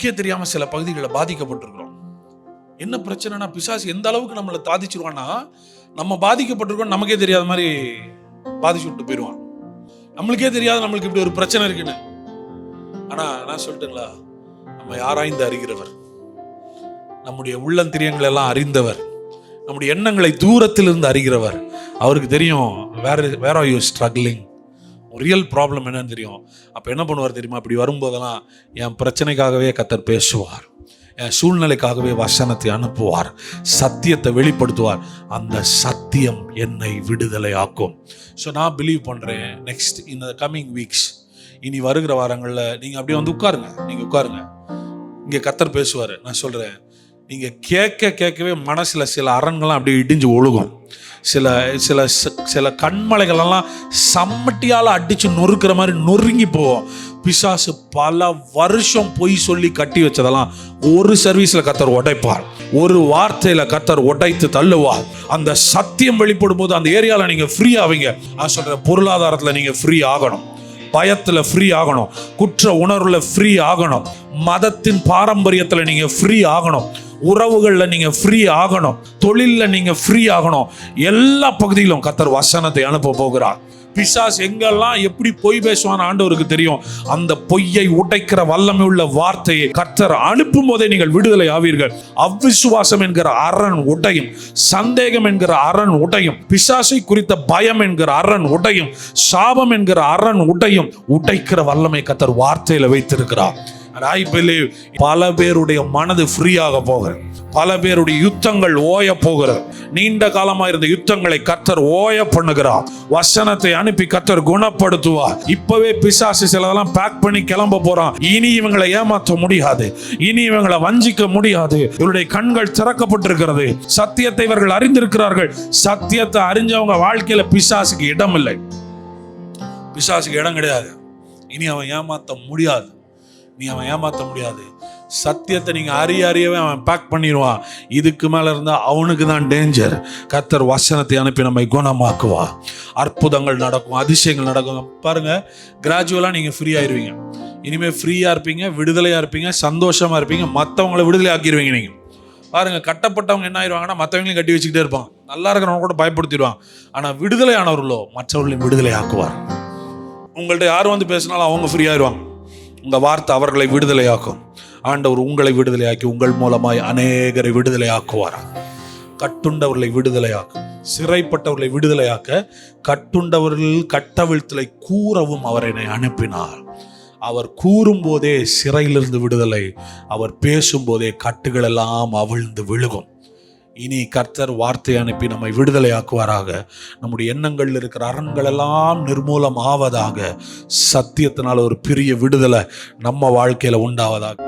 நமக்கே தெரியாம சில பகுதிகளில் பாதிக்கப்பட்டிருக்கிறோம். என்ன பிரச்சனைனா பிசாசு எந்த அளவுக்கு நம்மளை தாதிச்சிருவான்னா நம்ம பாதிக்கப்பட்டிருக்கோம் நமக்கே தெரியாத மாதிரி பாதிச்சு விட்டு போயிடுவான். நம்மளுக்கே தெரியாது நம்மளுக்கு இப்படி ஒரு பிரச்சனை இருக்குன்னு. ஆனா நான் சொல்லிட்டுங்களா நம்ம யாராய்ந்து அறிகிறவர்? நம்முடைய உள்ளந்திரியங்கள் எல்லாம் அறிந்தவர். நம்முடைய எண்ணங்களை தூரத்திலிருந்து அறிகிறவர். அவருக்கு தெரியும் வேற வேற are you struggling real problem என்னன்னு தெரியும். அப்போ என்ன பண்ணுவார் தெரியுமா? அப்படி வரும்போதெல்லாம் என் பிரச்சனைக்காகவே கத்தர் பேசுவார். என் சூழ்நிலைக்காகவே வசனத்தை அனுப்புவார். சத்தியத்தை வெளிப்படுத்துவார். அந்த சத்தியம் என்னை விடுதலை ஆக்கும் ஸோ நான் பிலீவ் பண்ணுறேன் நெக்ஸ்ட் இந்த கம்மிங் வீக்ஸ் இனி வருகிற வாரங்களில் நீங்கள் அப்படியே வந்து உட்காருங்க. நீங்கள் உட்காருங்க. இங்கே கத்தர் பேசுவார். நான் சொல்கிறேன் நீங்கள் கேட்க கேட்கவே மனசில் சில அரண்கள்லாம் அப்படியே இடிஞ்சு ஒழுகும். சில சில சில கண்மலைகளெல்லாம் சம்மட்டியால் அடித்து நொறுக்கிற மாதிரி நொறுங்கி போவோம் பிசாசு பல வருஷம் பொய் சொல்லி கட்டி வச்சதெல்லாம் ஒரு சர்வீஸில் கத்தர் உடைப்பார். ஒரு வார்த்தையில் கத்தர் உடைத்து தள்ளுவார். அந்த சத்தியம் வெளிப்படும் போது அந்த ஏரியாவில் நீங்கள் ஃப்ரீ ஆவீங்க. நான் சொல்கிற பொருளாதாரத்தில் நீங்கள் ஃப்ரீ ஆகணும். பயத்தில் ஃப்ரீ ஆகணும். குற்ற உணர்வில் ஃப்ரீ ஆகணும். மதத்தின் பாரம்பரியத்தில் நீங்கள் ஃப்ரீ ஆகணும். உறவுகளில் நீங்கள் ஃப்ரீ ஆகணும். தொழிலில் நீங்கள் ஃப்ரீ ஆகணும். எல்லா பகுதியிலும் கத்தர் வசனத்தை அனுப்ப போகிறார். பிசாஸ் எங்கெல்லாம் எப்படி பொய் பேசுவான் ஆண்டவருக்கு தெரியும். அந்த பொய்யை உடைக்கிற வல்லமை உள்ள வார்த்தையை கர்த்தர் அனுப்பும் போதே நீங்கள் விடுதலை ஆவீர்கள். அவ்விசுவாசம் என்கிற அரண் உடையும். சந்தேகம் என்கிற அரண் உடையும். பிசாசை குறித்த பயம் என்கிற அரண் உடையும். சாபம் என்கிற அரண் உடையும். உடைக்கிற வல்லமை கத்தர் வார்த்தையில வைத்திருக்கிறார். ஐ பிலீவ் பல பேருடைய மனது ஃப்ரீயாக போகிறது. பல பேருடைய யுத்தங்கள் ஓய போகிறது. நீண்ட காலமா இருந்த யுத்தங்களை கத்தர் ஓய பண்ணுகிறார். வசனத்தை அனுப்பி கத்தர் குணப்படுத்துவார். இப்பவே பிசாசு சிலதெல்லாம் பேக் பண்ணி கிளம்ப போறான். இனி இவங்களை ஏமாற்ற முடியாது. இனி இவங்களை வஞ்சிக்க முடியாது. இவருடைய கண்கள் திறக்கப்பட்டிருக்கிறது. சத்தியத்தை இவர்கள் அறிந்திருக்கிறார்கள். சத்தியத்தை அறிஞ்சவங்க வாழ்க்கையில பிசாசுக்கு இடம் இல்லை பிசாசுக்கு இடம் கிடையாது. இனி அவன் ஏமாத்த முடியாது. நீ அவன் ஏமாற்ற முடியாது. சத்தியத்தை நீங்க அறிய அறியவே அவன் பேக் பண்ணிடுவான். இதுக்கு மேல இருந்தா அவனுக்கு தான் டேஞ்சர் கத்தர் வசனத்தை அனுப்பி நம்மை குணமாக்குவா. அற்புதங்கள் நடக்கும் அதிசயங்கள் நடக்கும். பாருங்க கிராஜுவலா நீங்க ஃப்ரீ ஆயிருவீங்க. இனிமே ஃப்ரீயா இருப்பீங்க விடுதலையா இருப்பீங்க சந்தோஷமா இருப்பீங்க. மற்றவங்கள விடுதலை ஆக்கிடுவீங்க நீங்க. பாருங்க கட்டப்பட்டவங்க என்ன ஆயிடுவாங்கன்னா மற்றவங்களையும் கட்டி வச்சுக்கிட்டே இருப்பான். நல்லா இருக்கிறவங்க கூட பயப்படுத்திடுவான். ஆனா விடுதலையானவர்களோ மற்றவர்களையும் விடுதலை ஆக்குவார் உங்கள்கிட்ட யார் வந்து பேசினாலும் அவங்க ஃப்ரீ ஆயிடுவாங்க உங்கள் வார்த்தை அவர்களை விடுதலையாக்கும். ஆண்டவர் உங்களை விடுதலையாக்கி உங்கள் மூலமாய் அநேகரை விடுதலையாக்குவார். கட்டுண்டவர்களை விடுதலையாக்கும் சிறைப்பட்டவர்களை விடுதலையாக்க கட்டுண்டவர்கள் கட்டவிழ்த்தலை கூறவும் அவர் என்னை அனுப்பினார். அவர் கூறும்போதே சிறையிலிருந்து விடுதலை அவர் பேசும்போதே கட்டுகளெல்லாம் அவிழ்ந்து விழுகும். இனி கர்த்தர் வார்த்தை அனுப்பி நம்மை விடுதலையாக்குவாராக. நம்முடைய எண்ணங்களில் இருக்கிற அரண்கள் எல்லாம் நிர்மூலம் ஆவதாக சத்தியத்தினால் ஒரு பெரிய விடுதலை நம்ம வாழ்க்கையில் உண்டாவதாக.